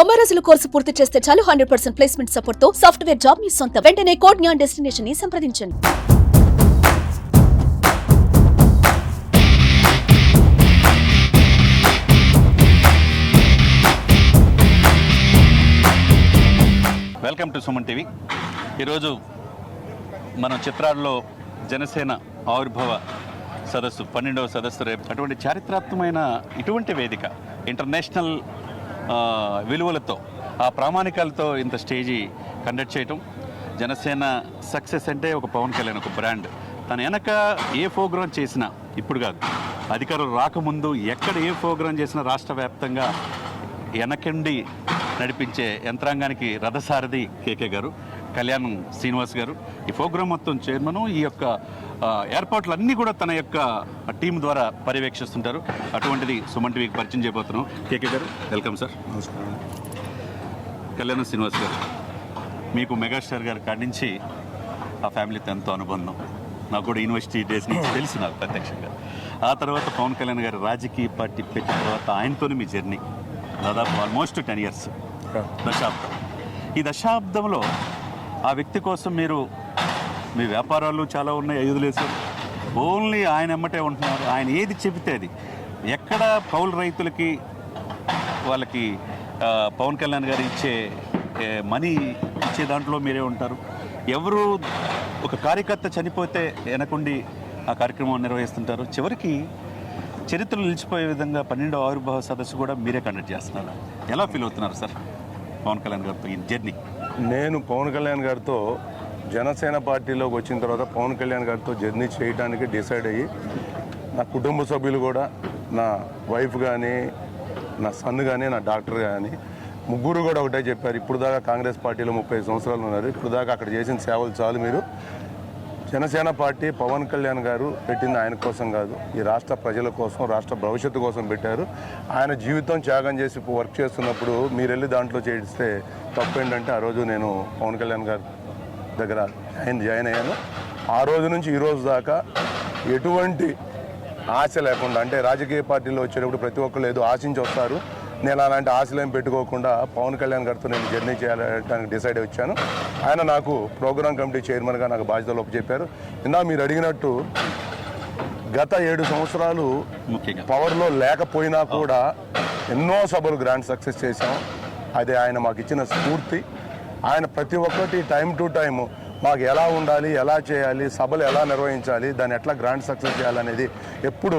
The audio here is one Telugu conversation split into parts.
తొంభై రోజుల కోర్సు పూర్తి చేస్తే చాలు హండ్రెడ్ పర్సెంట్ ప్లేస్మెంట్ సపోర్ట్తో సాఫ్ట్వేర్ జాబ్ మీ సొంత. వెంటనే కోడ్ జ్ఞాన్ డెస్టినేషన్ని సంప్రదించండి. Welcome to Suman TV. ఈరోజు మనం చిత్రాల్లో జనసేన ఆవిర్భావ సదస్సు పన్నెండవ సదస్సు రేపు. అటువంటి చారిత్రాత్మకమైన ఇటువంటి వేదిక ఇంటర్నేషనల్ విలువలతో ఆ ప్రామాణికాలతో ఇంత స్టేజీ కండక్ట్ చేయటం జనసేన సక్సెస్ అంటే ఒక పవన్ కళ్యాణ్ ఒక బ్రాండ్. తన వెనక ఏ ప్రోగ్రాం చేసినా ఇప్పుడు కాదు అధికారులు రాకముందు ఎక్కడ ఏ ప్రోగ్రాం చేసినా రాష్ట్ర వ్యాప్తంగా వెనకండి నడిపించే యంత్రాంగానికి రథసారథి కేకే గారు. కళ్యాణం శ్రీనివాస్ గారు. ఈ ప్రోగ్రామ్ మొత్తం చైర్మన్ ఈ యొక్క ఏర్పాట్లన్నీ కూడా తన యొక్క టీం ద్వారా పర్యవేక్షిస్తుంటారు. అటువంటిది సుమన్ టీవీకి పరిచయం చేయబోతున్నాం. కేకే గారు వెల్కమ్ సార్. నమస్కారం. కళ్యాణం శ్రీనివాస్ గారు మీకు మెగాస్టార్ గారి కాడి నుంచి ఆ ఫ్యామిలీతో ఎంతో అనుబంధం. నాకు కూడా యూనివర్సిటీ డేస్ నుంచి తెలుసు నాకు ప్రత్యక్షంగా. ఆ తర్వాత పవన్ కళ్యాణ్ గారు రాజకీయ పార్టీ పెట్టిన తర్వాత ఆయనతోనే మీ జర్నీ. దాదాపు ఆల్మోస్ట్ టెన్ ఇయర్స్. దశాబ్దం. ఈ దశాబ్దంలో ఆ వ్యక్తి కోసం మీరు మీ వ్యాపారాలు చాలా ఉన్నాయి ఐదులేసారు ఓన్లీ ఆయన ఎమ్మటే ఉంటున్నారు. ఆయన ఏది చెబితే అది. ఎక్కడ పౌలు రైతులకి వాళ్ళకి పవన్ కళ్యాణ్ గారు ఇచ్చే మనీ ఇచ్చే దాంట్లో మీరే ఉంటారు. ఎవరు ఒక కార్యకర్త చనిపోతే వెనకుండి ఆ కార్యక్రమం నిర్వహిస్తుంటారు. చివరికి చరిత్రలు నిలిచిపోయే విధంగా పన్నెండో ఆవిర్భావ సదస్సు కూడా మీరే కండక్ట్ చేస్తున్నారు? ఎలా ఫీల్ అవుతున్నారు సార్ పవన్ కళ్యాణ్ గారితో ఈ జర్నీ నేను పవన్ కళ్యాణ్ గారితో జనసేన పార్టీలోకి వచ్చిన తర్వాత పవన్ కళ్యాణ్ గారితో జర్నీ చేయడానికి డిసైడ్ అయ్యి నా కుటుంబ సభ్యులు కూడా నా వైఫ్ కానీ నా సన్ కానీ నా డాక్టర్ కానీ ముగ్గురు కూడా ఒకటే చెప్పారు. ఇప్పుడు దాకా కాంగ్రెస్ పార్టీలో ముప్పై సంవత్సరాలు ఉన్నారు. ఇప్పుడు దాకా అక్కడ చేసిన సేవలు చాలు మీరు. జనసేన పార్టీ పవన్ కళ్యాణ్ గారు పెట్టింది ఆయన కోసం కాదు ఈ రాష్ట్ర ప్రజల కోసం రాష్ట్ర భవిష్యత్తు కోసం పెట్టారు. ఆయన జీవితం త్యాగం చేసి వర్క్ చేస్తున్నప్పుడు మీరు వెళ్ళి దాంట్లో చేయిస్తే తప్పు ఏంటంటే ఆ రోజు నేను పవన్ కళ్యాణ్ గారి దగ్గర జాయిన్ జాయిన్ అయ్యాను. ఆ రోజు నుంచి ఈ రోజు దాకా ఎటువంటి ఆశ లేకుండా అంటే రాజకీయ పార్టీలో వచ్చేటప్పుడు ప్రతి ఒక్కరు ఏదో ఆశించి వస్తారు. నేను అలాంటి ఆశలు ఏం పెట్టుకోకుండా పవన్ కళ్యాణ్ గారితో నేను జర్నీ చేయాలని డిసైడ్ వచ్చాను. ఆయన నాకు ప్రోగ్రామ్ కమిటీ చైర్మన్గా నాకు బాధ్యతలు చెప్పారు ఇందా మీరు అడిగినట్టు గత ఏడు సంవత్సరాలు పవర్లో లేకపోయినా కూడా ఎన్నో సభలు గ్రాండ్ సక్సెస్ చేశాం. అది ఆయన మాకు ఇచ్చిన స్ఫూర్తి. ఆయన ప్రతి ఒక్కటి టైం టు టైం మాకు ఎలా ఉండాలి ఎలా చేయాలి సభలు ఎలా నిర్వహించాలి దాన్ని ఎట్లా గ్రాండ్ సక్సెస్ చేయాలనేది ఎప్పుడు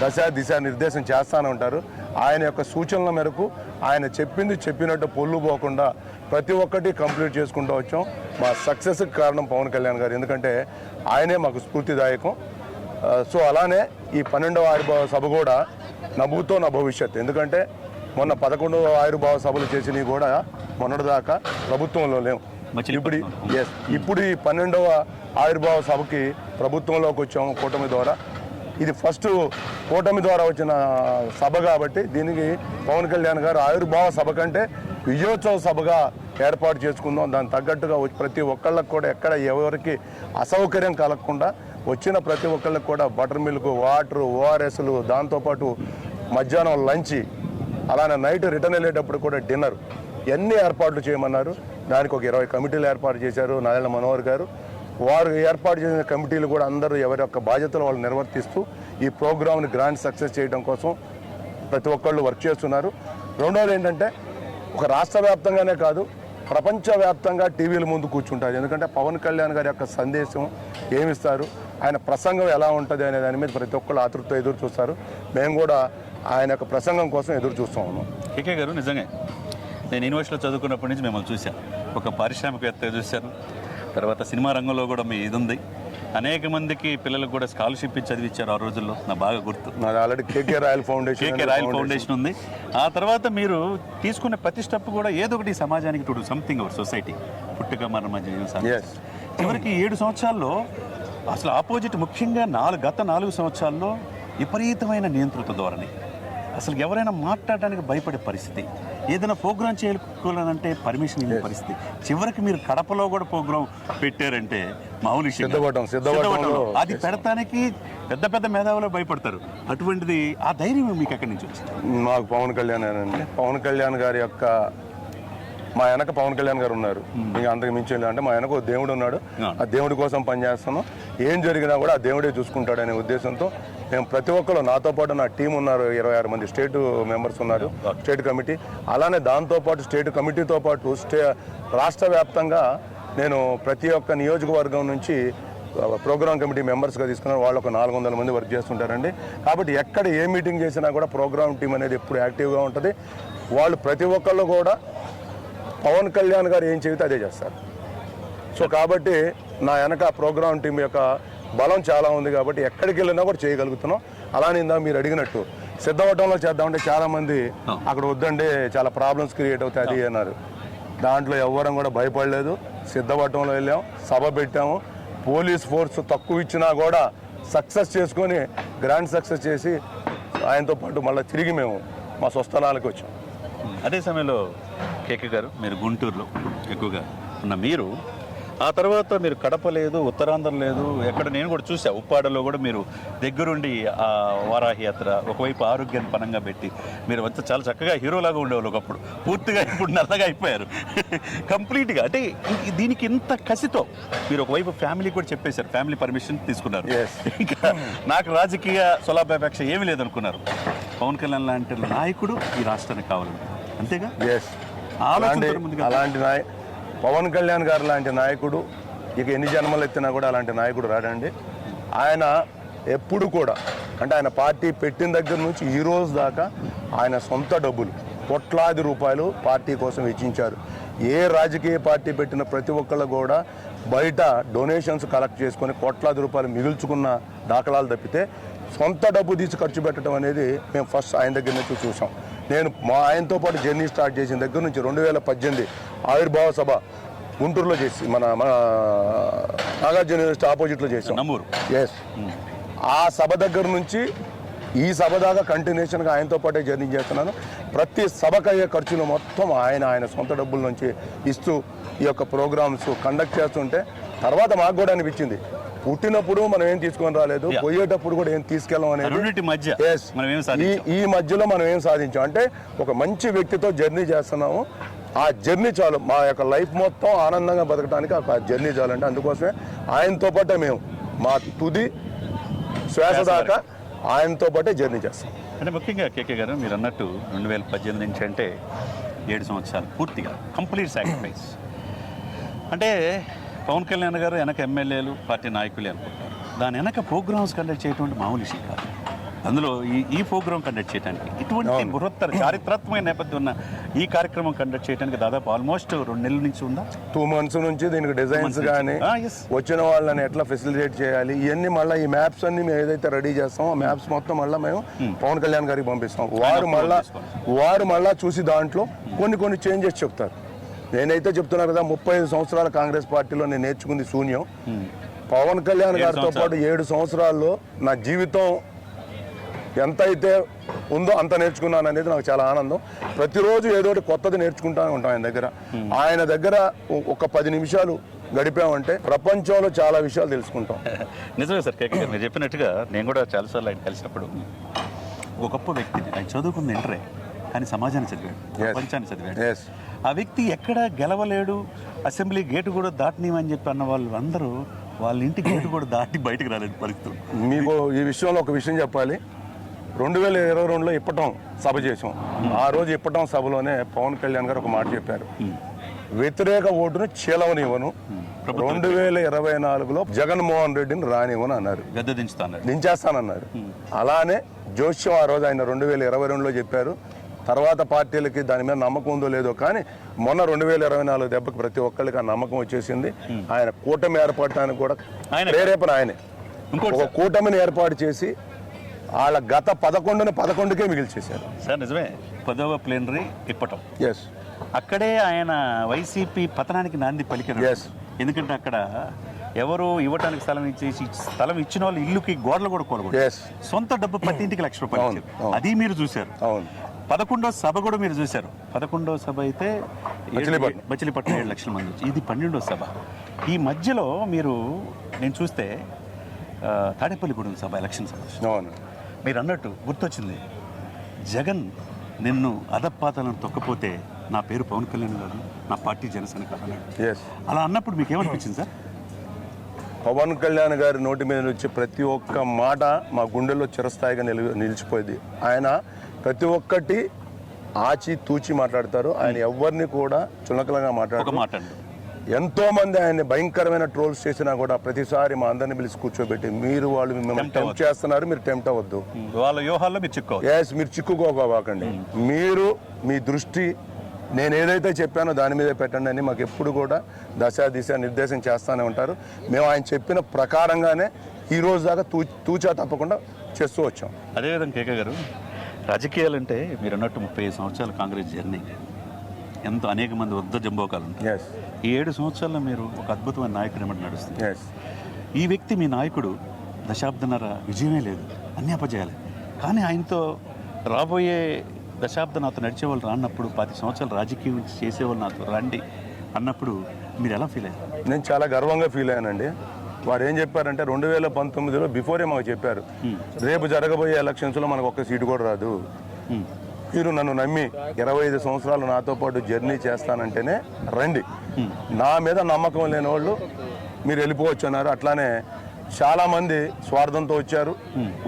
దశ దిశ నిర్దేశం చేస్తూనే ఉంటారు. ఆయన యొక్క సూచనల మేరకు ఆయన చెప్పింది చెప్పినట్టు పొల్లు పోకుండా ప్రతి ఒక్కటి కంప్లీట్ చేసుకుంటూ వచ్చాం. మా సక్సెస్కి కారణం పవన్ కళ్యాణ్ గారు. ఎందుకంటే ఆయనే మాకు స్ఫూర్తిదాయకం. సో అలానే ఈ పన్నెండవ ఆవిర్భావ సభ కూడా నవ్వుతో నా భవిష్యత్ ఎందుకంటే మొన్న పదకొండవ ఆవిర్భావ సభలు చేసినవి కూడా మొన్నటిదాకా ప్రభుత్వంలో లేవు. ఇప్పుడు. ఎస్ ఇప్పుడు ఈ పన్నెండవ ఆవిర్భావ సభకి ప్రభుత్వంలోకి వచ్చాము కూటమి ద్వారా. ఇది ఫస్ట్ కూటమి ద్వారా వచ్చిన సభ కాబట్టి దీనికి పవన్ కళ్యాణ్ గారు ఆవిర్భావ సభ కంటే విజయోత్సవ సభగా ఏర్పాటు చేసుకుందాం. దానికి తగ్గట్టుగా ప్రతి ఒక్కళ్ళకి కూడా ఎక్కడ ఎవరికి అసౌకర్యం కలగకుండా వచ్చిన ప్రతి ఒక్కళ్ళకి కూడా బటర్ మిల్క్ వాటర్ ఓఆర్ఎస్లు దాంతోపాటు మధ్యాహ్నం లంచ్ అలానే నైట్ రిటర్న్ వెళ్ళేటప్పుడు కూడా డిన్నర్ ఎన్ని ఏర్పాట్లు చేయమన్నారు. దానికి ఒక ఇరవై కమిటీలు ఏర్పాటు చేశారు నారాయణ మనోహర్ గారు. వారు ఏర్పాటు చేసిన కమిటీలు కూడా అందరూ ఎవరి యొక్క బాధ్యతలు వాళ్ళు నిర్వర్తిస్తూ ఈ ప్రోగ్రామ్ని గ్రాండ్ సక్సెస్ చేయడం కోసం ప్రతి ఒక్కళ్ళు వర్క్ చేస్తున్నారు. రెండవది ఏంటంటే ఒక రాష్ట్ర వ్యాప్తంగానే కాదు ప్రపంచవ్యాప్తంగా టీవీల ముందు కూర్చుంటారు. ఎందుకంటే పవన్ కళ్యాణ్ గారి యొక్క సందేశం ఏమిస్తారు ఆయన ప్రసంగం ఎలా ఉంటుంది అనే దాని మీద ప్రతి ఒక్కళ్ళు ఆతృతతో ఎదురు చూస్తారు. మేము కూడా ఆయన యొక్క ప్రసంగం కోసం ఎదురు చూస్తూ ఉన్నాం. కేకే గారు నిజంగా. నేను యూనివర్సిటీలో చదువుకున్నప్పటి నుంచి మిమ్మల్ని చూశాను. ఒక పారిశ్రామికవేత్త చూశాను. తర్వాత సినిమా రంగంలో కూడా మీ ఇది ఉంది అనేక మందికి పిల్లలకు కూడా స్కాలర్షిప్ ఇచ్చి చదివించారు ఆ రోజుల్లో. నా బాగా గుర్తు. నాది already KK royal foundation KK royal foundation. ఉంది. ఆ తర్వాత మీరు తీసుకునే ప్రతి స్టెప్ కూడా ఏదో ఒకటి సమాజానికి టు సంథింగ్ అవర్ సొసైటీ పుట్టుక మన మధ్య. చివరికి ఏడు సంవత్సరాల్లో అసలు ఆపోజిట్ ముఖ్యంగా నాలుగు గత నాలుగు సంవత్సరాల్లో విపరీతమైన నియంత్రిత ధోరణి. అసలు ఎవరైనా మాట్లాడడానికి భయపడే పరిస్థితి. ఏదైనా ప్రోగ్రామ్ చేయాలనంటే పర్మిషన్ ఇవ్వని పరిస్థితి. చివరికి మీరు కడపలో కూడా ప్రోగ్రామ్ పెట్టారంటే మామూలు. అది పెడతానికి పెద్ద పెద్ద మేధావులు భయపడతారు. అటువంటిది ఆ ధైర్యం మీకు ఎక్కడి నుంచి వచ్చింది? మాకు పవన్ కళ్యాణ్ అండి పవన్ కళ్యాణ్ గారి యొక్క మా వెనక పవన్ కళ్యాణ్ గారు ఉన్నారు. ఇంకా అంతకు మించి అంటే మా వెనక దేవుడు ఉన్నాడు. ఆ. దేవుడి కోసం పనిచేస్తున్నాం. ఏం జరిగినా కూడా ఆ దేవుడే చూసుకుంటాడు అనే ఉద్దేశంతో మేము ప్రతి ఒక్కరు నాతో పాటు నా టీం ఉన్నారు. ఇరవై ఆరు మంది స్టేట్ మెంబర్స్ ఉన్నారు. State committee. అలానే దాంతోపాటు స్టేట్ కమిటీతో పాటు స్టే రాష్ట్ర వ్యాప్తంగా నేను ప్రతి ఒక్క నియోజకవర్గం నుంచి ప్రోగ్రామ్ కమిటీ మెంబర్స్గా తీసుకున్నారు. వాళ్ళు ఒక నాలుగు వందల మంది వర్క్ చేస్తుంటారండి. కాబట్టి ఎక్కడ ఏ మీటింగ్ చేసినా కూడా ప్రోగ్రామ్ టీం అనేది ఎప్పుడు యాక్టివ్గా ఉంటుంది. వాళ్ళు ప్రతి ఒక్కళ్ళు కూడా పవన్ కళ్యాణ్ గారు ఏం చెబితే అదే చేస్తారు. సో కాబట్టి నా వెనక ప్రోగ్రామ్ టీం యొక్క బలం చాలా ఉంది కాబట్టి ఎక్కడికి వెళ్ళినా కూడా చేయగలుగుతున్నాం. అలానే ఇందా మీరు అడిగినట్టు సిద్ధవటంలో చేద్దామంటే చాలా మంది అక్కడ వద్దంటే చాలా ప్రాబ్లమ్స్ క్రియేట్ అవుతాయి అది అన్నారు. దాంట్లో ఎవ్వరం కూడా భయపడలేదు. సిద్ధవటంలో వెళ్ళాం సభ పెట్టాము. పోలీస్ ఫోర్స్ తక్కువ ఇచ్చినా కూడా సక్సెస్ చేసుకొని గ్రాండ్ సక్సెస్ చేసి ఆయనతో పాటు మళ్ళీ తిరిగి మేము మా స్వస్థలాలకు వచ్చాం. అదే సమయంలో కేకే గారు మీరు గుంటూరులో ఎక్కువగా ఉన్న మీరు ఆ తర్వాత మీరు కడప లేదు ఉత్తరాంధ్ర లేదు ఎక్కడ నేను కూడా చూసా ఉప్పాడలో కూడా మీరు దగ్గరుండి ఆ వారాహి యాత్ర ఒకవైపు ఆరోగ్యాన్ని పనంగా పెట్టి మీరు అంతా చాలా చక్కగా హీరోలాగా ఉండేవాళ్ళు ఒకప్పుడు. పూర్తిగా ఇప్పుడు నల్లగా అయిపోయారు. కంప్లీట్గా అంటే దీనికి ఇంత కసితో మీరు ఒకవైపు ఫ్యామిలీ కూడా చెప్పేశారు ఫ్యామిలీ పర్మిషన్ తీసుకున్నారు. ఇంకా నాకు రాజకీయ స్వలాభాపేక్ష ఏమీ లేదనుకున్నారు. పవన్ కళ్యాణ్ లాంటి నాయకుడు ఈ రాష్ట్రానికి కావాలని. అంతేగా? ఎస్ అలాంటి అలాంటి నాయ పవన్ కళ్యాణ్ గారు లాంటి నాయకుడు ఇక ఎన్ని జన్మలు ఎత్తినా కూడా అలాంటి నాయకుడు రాడండి. ఆయన ఎప్పుడు కూడా అంటే ఆయన పార్టీ పెట్టిన దగ్గర నుంచి ఈ రోజు దాకా ఆయన సొంత డబ్బులు కోట్లాది రూపాయలు పార్టీ కోసం వెచ్చించారు. ఏ రాజకీయ పార్టీ పెట్టిన ప్రతి ఒక్కళ్ళు కూడా బయట డొనేషన్స్ కలెక్ట్ చేసుకొని కోట్లాది రూపాయలు మిగుల్చుకున్న దాఖలాలు తప్పితే సొంత డబ్బు తీసి ఖర్చు పెట్టడం అనేది మేము ఫస్ట్ ఆయన దగ్గర నుంచి చూసాం. నేను మా ఆయనతో పాటు జర్నీ స్టార్ట్ చేసిన దగ్గర నుంచి రెండు వేల పద్దెనిమిది ఆవిర్భావ సభ గుంటూరులో చేసి మన మన నాగార్జున యూనివర్సిటీ ఆపోజిట్లో చేసాం. నమ్మూరు. ఎస్ ఆ సభ దగ్గర నుంచి ఈ సభ దాకా కంటిన్యూషన్గా ఆయనతో పాటే జర్నీ చేస్తున్నాను. ప్రతి సభకు అయ్యే ఖర్చులు మొత్తం ఆయన ఆయన సొంత డబ్బుల నుంచి ఇస్తూ ఈ యొక్క ప్రోగ్రామ్స్ కండక్ట్ చేస్తుంటే తర్వాత మాకు కూడా అనిపించింది. పుట్టినప్పుడు మనం ఏం తీసుకొని రాలేదు. పోయేటప్పుడు కూడా ఏం తీసుకెళ్ళం అనేది రెండింటి మధ్య ఈ మధ్యలో మనం ఏం సాధించాం? అంటే ఒక మంచి వ్యక్తితో జర్నీ చేస్తున్నాము. ఆ జర్నీ చాలు. మా యొక్క లైఫ్ మొత్తం ఆనందంగా బతకడానికి ఒక జర్నీ చాలు అంటే అందుకోసమే ఆయనతో పాటే మేము మా తుది శ్వాస దాకా ఆయనతో పాటే జర్నీ చేస్తాం. అంటే ముఖ్యంగా కేకే గారు మీరు అన్నట్టు రెండు వేల పద్దెనిమిది నుంచి అంటే ఏడు సంవత్సరాలు పూర్తిగా కంప్లీట్ సాక్రిఫైస్. అంటే పవన్ కళ్యాణ్ గారు వెనక ఎమ్మెల్యేలు పార్టీ నాయకులే అనుకుంటారు దాని వెనక ప్రోగ్రామ్స్ కండక్ట్ చేయటువంటి మామూలు విషయం కాదు. అందులో ఈ ఈ ప్రోగ్రామ్ కండక్ట్ చేయడానికి ఇటువంటి. బృహత్తర చారిత్రాత్మక నేపథ్యం ఉన్న ఈ కార్యక్రమం కండక్ట్ చేయడానికి దాదాపు ఆల్మోస్ట్ రెండు నెలల నుంచి ఉందా? టూ మంత్స్ నుంచి దీనికి డిజైన్స్. కానీ Ah. వచ్చిన వాళ్ళని ఎట్లా ఫెసిలిటేట్ చేయాలి? ఇవన్నీ మళ్ళీ ఈ మ్యాప్స్ అన్ని మేము ఏదైతే రెడీ చేస్తామో ఆ మ్యాప్స్ మొత్తం మళ్ళీ మేము పవన్ కళ్యాణ్ గారికి పంపిస్తాం. వారు మళ్ళా. వారు మళ్ళా చూసి దాంట్లో కొన్ని కొన్ని చేంజెస్ చెప్తారు. నేనైతే చెప్తున్నా కదా ముప్పై ఐదు సంవత్సరాల కాంగ్రెస్ పార్టీలో నేను నేర్చుకుంది శూన్యం. పవన్ కళ్యాణ్ గారితో పాటు ఏడు సంవత్సరాల్లో నా జీవితం ఎంత అయితే ఉందో అంత నేర్చుకున్నాను అనేది నాకు చాలా ఆనందం. ప్రతిరోజు ఏదో ఒకటి కొత్తది నేర్చుకుంటానే ఉంటాం ఆయన దగ్గర. ఆయన దగ్గర ఒక పది నిమిషాలు గడిపామంటే ప్రపంచంలో చాలా విషయాలు తెలుసుకుంటాం. నిజమే సార్ కేకే మీరు చెప్పినట్టుగా నేను కూడా చాలాసార్లు ఆయన కలిసినప్పుడు ఒక గొప్ప వ్యక్తిని ఆయన చదువుకున్న ఇంటరే కానీ సమాజాన్ని చదివాడు ప్రపంచాన్ని చదివాడు. ఆ వ్యక్తి ఎక్కడ గెలవలేడు అసెంబ్లీ గేటు కూడా దాటనీయమని చెప్పి అన్న వాళ్ళు అందరూ వాళ్ళ ఇంటి గేటు కూడా దాటి బయటకు రాలేని పరిస్థితి ఉంది. మీకు ఈ విషయంలో ఒక విషయం చెప్పాలి. రెండు వేల ఇరవై రెండులో ఇప్పటం సభ చేసాం ఆ రోజు ఇప్పటం సభలోనే పవన్ కళ్యాణ్ గారు ఒక మాట చెప్పారు. వ్యతిరేక ఓటును చీలవనివ్వను. రెండు వేల ఇరవై నాలుగులో జగన్మోహన్ రెడ్డిని రానివ్వను అన్నారు. దించేస్తానన్నారు. అలానే జోష్యం ఆ రోజు ఆయన రెండు వేల ఇరవై రెండులో చెప్పారు. తర్వాత పార్టీలకి దాని మీద నమ్మకం ఉందో లేదో కానీ మొన్న రెండు వేల ఇరవై నాలుగు దెబ్బకి ప్రతి ఒక్కరికి ఆ నమ్మకం వచ్చేసింది. ఆయన కూటమి ఏర్పడటానికి కూడా ఆయనే. ప్రేరేపణ ఆయనే. ఒక కూటమిని ఏర్పాటు చేసి వాళ్ళ గత పదకొండుని పదకొండుకే మిగిల్చేశారు. సార్ నిజమే. పదవ ప్లేనరీ ఇప్పటం. ఎస్ అక్కడే ఆయన వైసీపీ పతనానికి నాంది పలికారు. Yes. ఎందుకంటే అక్కడ ఎవరు ఇవ్వటానికి స్థలం ఇచ్చేసి స్థలం ఇచ్చిన వాళ్ళు ఇల్లుకి గోడలు కూడా Yes. సొంత డబ్బు ప్రతి ఇంటికి లక్ష రూపాయలు. అవును. అది మీరు చూశారు. అవును. పదకొండో సభ కూడా మీరు చూశారు. పదకొండో సభ అయితే. మచిలీపట్నం. ఏడు లక్షల మంది వచ్చి. ఇది పన్నెండో సభ. ఈ మధ్యలో మీరు నేను చూస్తే తాడేపల్లిగూడెం సభ ఎలక్షన్ సభ మీరు అన్నట్టు గుర్తొచ్చింది. జగన్ నిన్ను అధపాతాలను తొక్కపోతే నా పేరు పవన్ కళ్యాణ్ గారు నా పార్టీ జనసేన కాదు అలా అన్నప్పుడు మీకు ఏమనిపించింది సార్? పవన్ కళ్యాణ్ గారి నోటి మీద వచ్చే ప్రతి ఒక్క మాట మా గుండెల్లో చిరస్థాయిగా నిలు నిలిచిపోయింది. ఆయన ప్రతి ఒక్కటి ఆచి తూచి మాట్లాడతారు. ఆయన ఎవరిని కూడా చులకలంగా మాట్లాడతారు ఎంతో మంది ఆయన్ని భయంకరమైన ట్రోల్స్ చేసినా కూడా ప్రతిసారి మా అందరిని పిలిచి కూర్చోబెట్టి మీరు వాళ్ళు మిమ్మల్ని టెంప్ట్ చేస్తున్నారు మీరు టెంప్ట్ అవ్వద్దు. వాళ్ళ వ్యూహాల్లో మీరు చిక్కోవచ్చు ఎస్ మీరు చిక్కుకోకండి మీరు మీ దృష్టి నేను ఏదైతే చెప్పానో దాని మీదే పెట్టండి అని మాకు ఎప్పుడు కూడా దశ దిశ నిర్దేశం చేస్తూనే ఉంటారు. మేము ఆయన చెప్పిన ప్రకారంగానే ఈ రోజు దాకా తూ తూచా తప్పకుండా చేస్తూ వచ్చాం. అదేవిధంగా కేక గారు రాజకీయాలంటే మీరు అన్నట్టు ముప్పై ఐదు సంవత్సరాల కాంగ్రెస్ జర్నీ. ఎంతో అనేక మంది వద్ద జంబోకాలు ఈ ఏడు సంవత్సరాల్లో మీరు ఒక అద్భుతమైన నాయకుడు ఏమంటే నడుస్తుంది ఈ వ్యక్తి మీ నాయకుడు దశాబ్దన్నర విజయమే లేదు. అన్ని అపజయాలే. కానీ ఆయనతో రాబోయే దశాబ్దం నాతో నడిచేవాళ్ళు రాన్నప్పుడు పది సంవత్సరాలు రాజకీయం చేసేవాళ్ళు నాతో రండి అన్నప్పుడు మీరు ఎలా ఫీల్ అయ్యారు? నేను చాలా గర్వంగా ఫీల్ అయ్యానండి. వారు ఏం చెప్పారంటే రెండు వేల పంతొమ్మిదిలో బిఫోరే మాకు చెప్పారు. రేపు జరగబోయే ఎలక్షన్స్లో మనకు ఒక్క సీటు కూడా రాదు. మీరు నన్ను నమ్మి ఇరవై ఐదు సంవత్సరాలు నాతో పాటు జర్నీ చేస్తానంటేనే రండి. నా మీద నమ్మకం లేని వాళ్ళు మీరు వెళ్ళిపోవచ్చు అన్నారు. అట్లానే చాలామంది స్వార్థంతో వచ్చారు.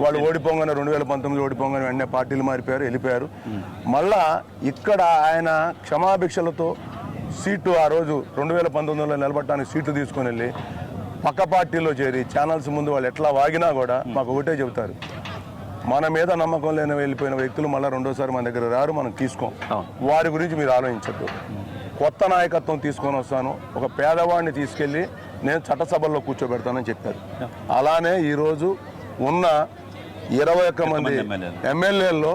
వాళ్ళు ఓడిపోగానే రెండు వేల పంతొమ్మిది ఓడిపోగానే వెంటనే పార్టీలు మారిపోయారు వెళ్ళిపోయారు. మళ్ళా ఇక్కడ ఆయన క్షమాభిక్షలతో సీటు ఆ రోజు రెండు వేల పంతొమ్మిదిలో నిలబడటానికి సీటు తీసుకొని వెళ్ళి పక్క పార్టీలో చేరి ఛానల్స్ ముందు వాళ్ళు ఎట్లా వాగినా కూడా మాకు ఒకటే చెబుతారు. మన మీద నమ్మకం లేని వెళ్ళిపోయిన వ్యక్తులు మళ్ళీ రెండోసారి మన దగ్గర రారు మనం తీసుకోం. వారి గురించి మీరు ఆలోచించద్దు. కొత్త నాయకత్వం తీసుకొని వస్తాను. ఒక పేదవాడిని తీసుకెళ్ళి నేను చట్టసభల్లో కూర్చోబెడతానని చెప్పారు. అలానే ఈరోజు ఉన్న ఇరవై ఒక్క మంది మంది ఎమ్మెల్యేలు. ఎమ్మెల్యేల్లో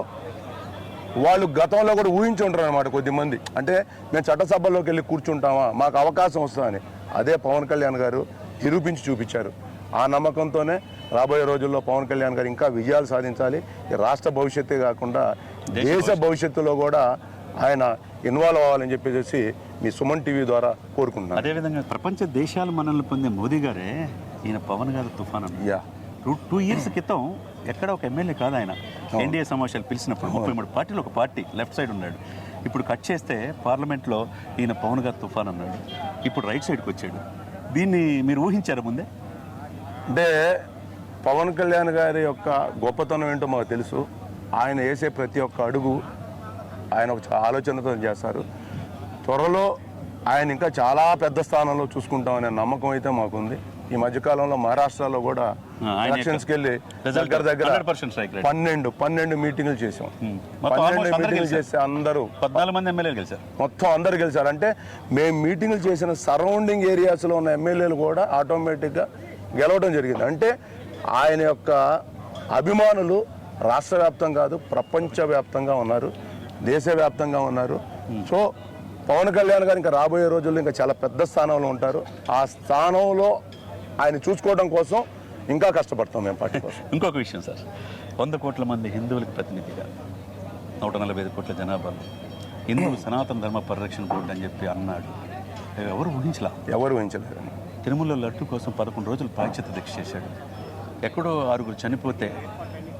వాళ్ళు గతంలో కూడా ఊహించి ఉంటారు అనమాట కొద్దిమంది అంటే మేము చట్టసభల్లోకి వెళ్ళి కూర్చుంటామా? మాకు అవకాశం వస్తుందని. అదే పవన్ కళ్యాణ్ గారు నిరూపించి చూపించారు. ఆ నమ్మకంతోనే రాబోయే రోజుల్లో పవన్ కళ్యాణ్ గారు ఇంకా విజయాలు సాధించాలి. రాష్ట్ర భవిష్యత్తే కాకుండా దేశ భవిష్యత్తులో కూడా ఆయన ఇన్వాల్వ్ అవ్వాలని చెప్పేసి మీ సుమన్ టీవీ ద్వారా కోరుకుంటున్నాను. అదేవిధంగా ప్రపంచ దేశాలు మనల్ని పొందే మోదీ గారే ఈయన పవన్ గారు తుఫాన్. యా. టూ టూ ఇయర్స్ క్రితం ఎక్కడ ఒక ఎమ్మెల్యే కాదు ఆయన. ఎన్డీఏ సమావేశాలు పిలిచినప్పుడు ముప్పై మూడు పార్టీలు ఒక పార్టీ లెఫ్ట్ సైడ్ ఉన్నాడు. ఇప్పుడు కట్ చేస్తే పార్లమెంట్లో ఈయన పవన్ గారు తుఫాన్ అన్నాడు. ఇప్పుడు రైట్ సైడ్కి వచ్చాడు. దీన్ని మీరు ఊహించారు ముందే? అంటే పవన్ కళ్యాణ్ గారి యొక్క గొప్పతనం ఏంటో మాకు తెలుసు. ఆయన వేసే ప్రతి ఒక్క అడుగు ఆయన ఒక ఆలోచనతో చేస్తారు త్వరలో ఆయన ఇంకా చాలా పెద్ద స్థానంలో చూసుకుంటామనే నమ్మకం అయితే మాకుంది. ఈ మధ్యకాలంలో మహారాష్ట్రలో కూడా ఎలక్షన్స్కి వెళ్ళి దగ్గర దగ్గర 100% strike rate. పన్నెండు పన్నెండు మీటింగ్లు చేసాం. మొత్తం పన్నెండు మీటింగ్లు. చేస్తే అందరూ. పద్నాలుగు మంది ఎమ్మెల్యేలు గెలిచారు. మొత్తం అందరు గెలిచారు. అంటే మేము మీటింగ్లు చేసిన సరౌండింగ్ ఏరియాస్లో ఉన్న ఎమ్మెల్యేలు కూడా ఆటోమేటిక్గా గెలవడం జరిగింది. అంటే ఆయన యొక్క అభిమానులు రాష్ట్ర వ్యాప్తం కాదు ప్రపంచవ్యాప్తంగా ఉన్నారు దేశవ్యాప్తంగా ఉన్నారు. సో పవన్ కళ్యాణ్ గారు ఇంకా రాబోయే రోజుల్లో ఇంకా చాలా పెద్ద స్థానంలో ఉంటారు. ఆ స్థానంలో ఆయన చూసుకోవడం కోసం ఇంకా కష్టపడతాం మేము పార్టీ కోసం. ఇంకొక విషయం సార్. వంద కోట్ల మంది హిందువులకు ప్రతినిధిగా నూట నలభై ఐదు కోట్ల జనాభాలో హిందూ సనాతన ధర్మ పరిరక్షణ బోర్డు అని చెప్పి అన్నాడు. ఎవరు ఊహించలా? ఎవరు ఊహించలేరు తిరుమల లడ్డు కోసం పదకొండు రోజులు పాశ్చాత్య దీక్ష చేశాడు. ఎక్కడో ఆరుగురు చనిపోతే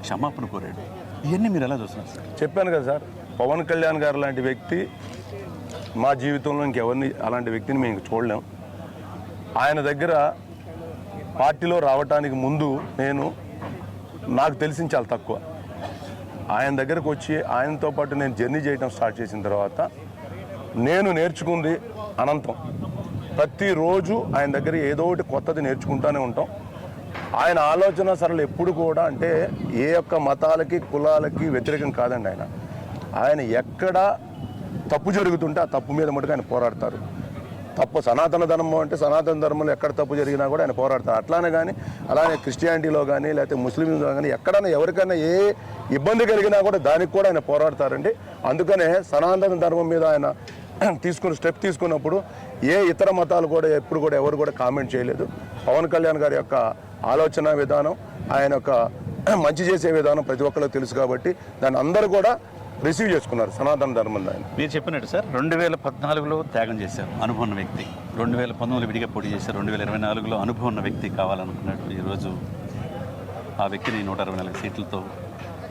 క్షమాపణ కోరాడు. ఇవన్నీ మీరు ఎలా చూస్తున్నారు సార్? చెప్పాను కదా సార్ పవన్ కళ్యాణ్ గారు లాంటి వ్యక్తి మా జీవితంలో ఇంకెవరిని అలాంటి వ్యక్తిని మేము చూడలేం. ఆయన దగ్గర పార్టీలో రావటానికి ముందు నేను నాకు తెలిసింది చాలా తక్కువ. ఆయన దగ్గరకు వచ్చి ఆయనతో పాటు నేను జర్నీ చేయడం స్టార్ట్ చేసిన తర్వాత నేను నేర్చుకుంది అనంతం. ప్రతిరోజు ఆయన దగ్గర ఏదో ఒకటి కొత్తది నేర్చుకుంటూనే ఉంటాం. ఆయన ఆలోచన సరళి ఎప్పుడు కూడా అంటే ఏ యొక్క మతాలకి కులాలకి వ్యతిరేకం కాదండి ఆయన. ఆయన ఎక్కడ తప్పు జరుగుతుంటే ఆ తప్పు మీద మటుకు ఆయన పోరాడతారు. తప్పు సనాతన ధర్మం అంటే సనాతన ధర్మంలో ఎక్కడ తప్పు జరిగినా కూడా ఆయన పోరాడతారు అట్లానే కానీ అలానే క్రిస్టియానిటీలో కానీ లేకపోతే ముస్లింలో కానీ ఎక్కడైనా ఎవరికైనా ఏ ఇబ్బంది కలిగినా కూడా దానికి కూడా ఆయన పోరాడతారండి. అందుకనే సనాతన ధర్మం మీద ఆయన తీసుకున్న స్టెప్ తీసుకున్నప్పుడు ఏ ఇతర మతాలు కూడా ఎప్పుడు కూడా ఎవరు కూడా కామెంట్ చేయలేదు. పవన్ కళ్యాణ్ గారి యొక్క ఆలోచన విధానం ఆయన యొక్క మంచి చేసే విధానం ప్రతి ఒక్కరికి తెలుసు కాబట్టి దాన్ని అందరూ కూడా రిసీవ్ చేసుకున్నారు సనాతన ధర్మం ఆయన మీరు చెప్పినట్టు సార్ రెండు వేల పద్నాలుగులో త్యాగం చేశారు అనుభవం వ్యక్తి. రెండు వేల పంతొమ్మిదిలో విడిగా పోటీ చేశారు రెండు వేల ఇరవై నాలుగులో అనుభవం ఉన్న వ్యక్తి కావాలనుకున్నట్టు ఈరోజు ఆ వ్యక్తిని నూట అరవై నాలుగు సీట్లతో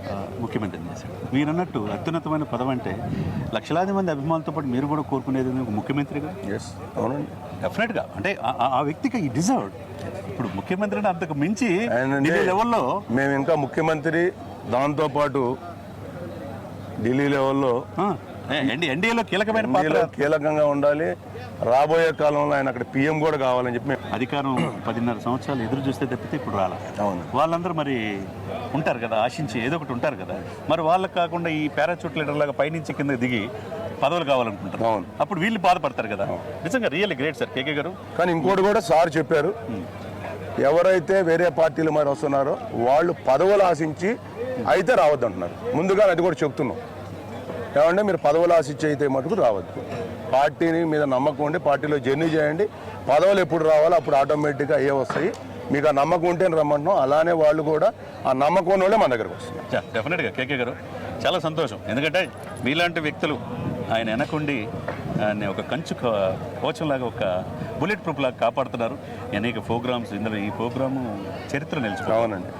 ఆ, ముఖ్యమంత్రిని చేశారు. మీరు అన్నట్టు అత్యున్నతమైన పదం అంటే లక్షలాది మంది అభిమానులతో పాటు మీరు కూడా కోరుకునేది ఒక ముఖ్యమంత్రిగా ఎస్ అవునండి. డెఫినెట్గా అంటే ఆ- వ్యక్తికి ఈ డిజర్వ్డ్ ఇప్పుడు ముఖ్యమంత్రి అంటే అంతకు మించి లెవెల్లో మేము ఇంకా ముఖ్యమంత్రి దాంతోపాటు ఢిల్లీ లెవెల్లో ఎన్డీఏలో కీలకమైన పాత్ర? కీలకంగా ఉండాలి. రాబోయే కాలంలో ఆయన అక్కడ పిఎం కూడా కావాలని చెప్పి అధికారం పదిన్నర సంవత్సరాలు ఎదురు చూస్తే తప్పితే ఇప్పుడు రాల. అవును. వాళ్ళందరూ మరి ఉంటారు కదా ఆశించి ఏదో ఒకటి ఉంటారు కదా. మరి వాళ్ళకి కాకుండా ఈ పారాచూట్ లీడర్ లాగా పైనుంచి కింద దిగి పదవులు కావాలనుకుంటారు. అవును. అప్పుడు వీళ్ళు బాధపడతారు కదా. నిజంగా రియల్లీ గ్రేట్ సార్ కేకే గారు. కానీ ఇంకోటి కూడా సార్ చెప్పారు. ఎవరైతే వేరే పార్టీలు మరి వస్తున్నారో వాళ్ళు పదవులు ఆశించి అయితే రావద్దు అంటున్నారు ముందుగా అది కూడా చెప్తున్నాం. ఏమంటే మీరు పదవులు ఆశించి అయితే మటుకు రావద్దు. పార్టీని మీద నమ్మకం ఉండి పార్టీలో జర్నీ చేయండి. పదవులు ఎప్పుడు రావాలో అప్పుడు ఆటోమేటిక్గా అయ్యే వస్తాయి. మీకు ఆ నమ్మకం ఉంటే రమ్మంటున్నాం. అలానే వాళ్ళు కూడా ఆ నమ్మకం ఉన్న వాళ్ళే మన దగ్గరకు వస్తున్నారు. డెఫినెట్గా కేకే గారు చాలా సంతోషం. ఎందుకంటే మీలాంటి వ్యక్తులు ఆయన వెనకుండి ఆయన ఒక కంచు కోచంలాగా ఒక బుల్లెట్ ప్రూఫ్ లాగా కాపాడుతున్నారు. అనేక ప్రోగ్రామ్స్ ఇందులో ఈ ప్రోగ్రాము చరిత్ర నిలిచిపోయింది. అవునండి.